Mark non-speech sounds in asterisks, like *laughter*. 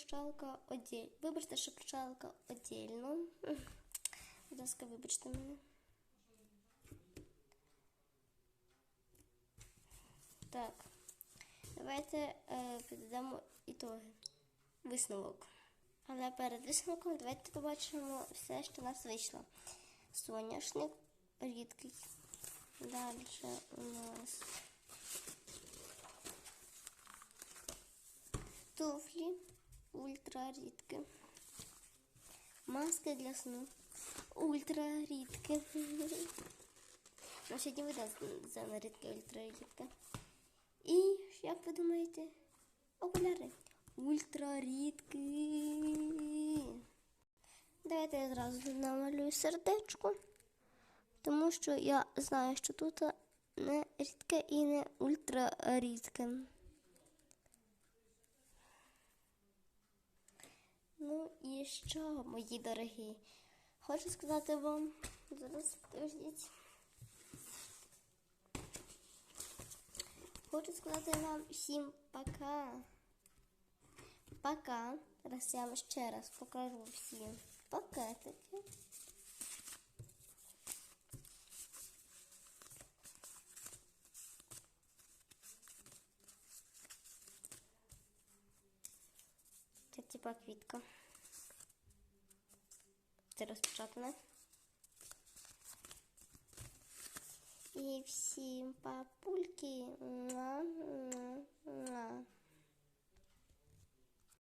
прощалка оділь. Вибачте, що прощалка одільно. Будь *laughs* ласка, вибачте мене. Так. Давайте е, підемо ітоги. Висновок. Але перед висновком давайте побачимо все, що у нас вийшло. Соняшник рідкий. Далі у нас туфлі ультра рідкі. Маски для сну. Ультра рідкі. Ну, сьогодні видно за рідке ультра. І як ви думаєте? Окуляри. Ультра рідкі. Давайте я зразу намалюю сердечко, тому що я знаю, що тут не рідке і не ультра Ну і що, мої дорогі? Хочу сказати вам, зараз подождіть. Хочу сказати вам всім пока. Пока. Зараз я вам ще раз покажу всім пакетики. Це типа квітка. Це розпечатане. І всім папульки. Муа, муа, муа.